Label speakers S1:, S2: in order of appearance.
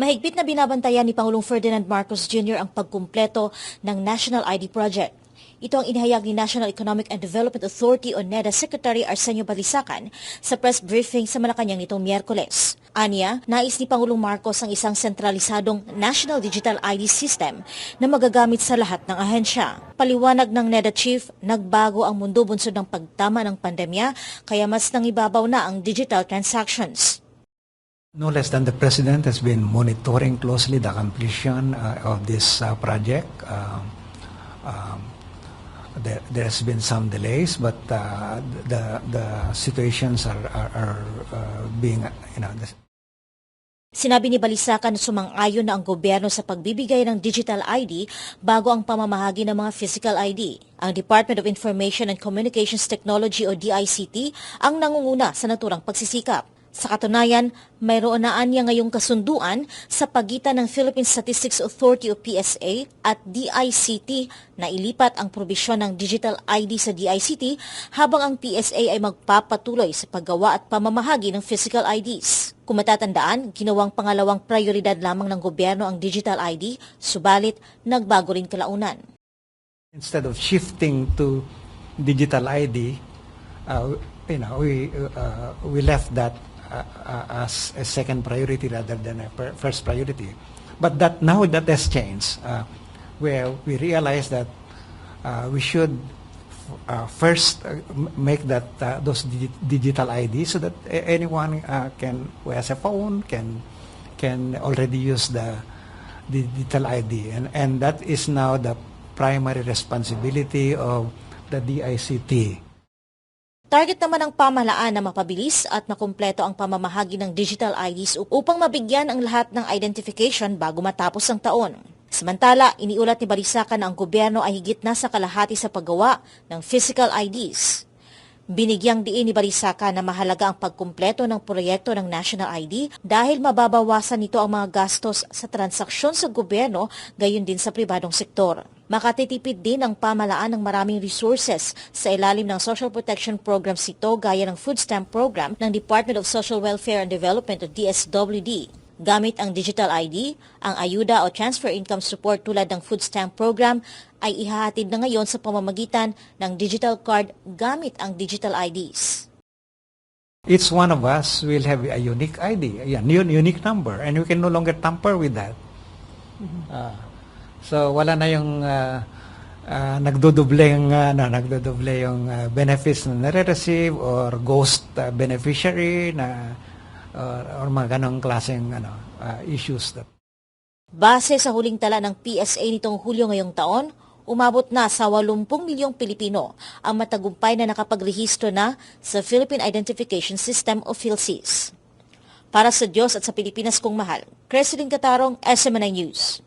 S1: Mahigpit na binabantayan ni Pangulong Ferdinand Marcos Jr. ang pagkumpleto ng National ID Project. Ito ang inihayag ni National Economic and Development Authority o NEDA Secretary Arsenio Balisacan sa press briefing sa Malacanang nitong Miyerkules. Anya, nais ni Pangulong Marcos ang isang sentralisadong National Digital ID System na magagamit sa lahat ng ahensya. Paliwanag ng NEDA Chief, nagbago ang mundo bunsod ng pagtama ng pandemya kaya mas nangibabaw na ang digital transactions.
S2: No less than the President has been monitoring closely the completion uh, of this uh, project. Um, um, there, there has been some delays, but uh, the the situations are are, are uh, being you know.
S1: Sinabi ni Balisacan na sumang-ayon na ang gobyerno sa pagbibigay ng digital ID bago ang pamamahagi ng mga physical ID. Ang Department of Information and Communications Technology o DICT ang nangunguna sa naturang pagsisikap. Sa katunayan, mayroon na anya ngayong kasunduan sa pagitan ng Philippine Statistics Authority o PSA at DICT na ilipat ang probisyon ng digital ID sa DICT habang ang PSA ay magpapatuloy sa paggawa at pamamahagi ng physical IDs. Kung matatandaan, ginawang pangalawang prioridad lamang ng gobyerno ang digital ID, subalit nagbago rin kalaunan.
S2: Instead of shifting to digital ID, uh, you know, we uh, we left that uh, as a second priority rather than a first priority. But that now that has changed, uh, where we realize that uh, we should uh, first make that those digi- digital IDs so that anyone can who has a phone can can already use the digital ID and and that is now the primary responsibility of the DICT.
S1: Target naman ng pamahalaan na mapabilis at makumpleto ang pamamahagi ng digital IDs upang mabigyan ang lahat ng identification bago matapos ang taon. Samantala, iniulat ni Balisacan na ang gobyerno ay higit na sa kalahati sa paggawa ng physical IDs. Binigyang diin ni Balisacan na mahalaga ang pagkumpleto ng proyekto ng National ID dahil mababawasan nito ang mga gastos sa transaksyon sa gobyerno gayon din sa pribadong sektor. Makatitipid din ang pamalaan ng maraming resources sa ilalim ng social protection programs nito gaya ng food stamp program ng Department of Social Welfare and Development o DSWD. Gamit ang digital ID, ang ayuda o transfer income support tulad ng food stamp program ay ihahatid na ngayon sa pamamagitan ng digital card gamit ang digital IDs.
S2: Each one of us will have a unique ID, a un- unique number, and we can no longer tamper with that. Ah, so wala na yung uh, uh, nagdodoble yung uh, ano, nagdodoble yung uh, benefits na nare-receive or ghost uh, beneficiary na or, or mga ganong klaseng ano, uh, issues that
S1: Base sa huling tala ng PSA nitong Hulyo ngayong taon, umabot na sa 80 milyong Pilipino ang matagumpay na nakapagrehistro na sa Philippine Identification System o PhilSys. Para sa Diyos at sa Pilipinas kong mahal, Creslin Catarong, SMNI News.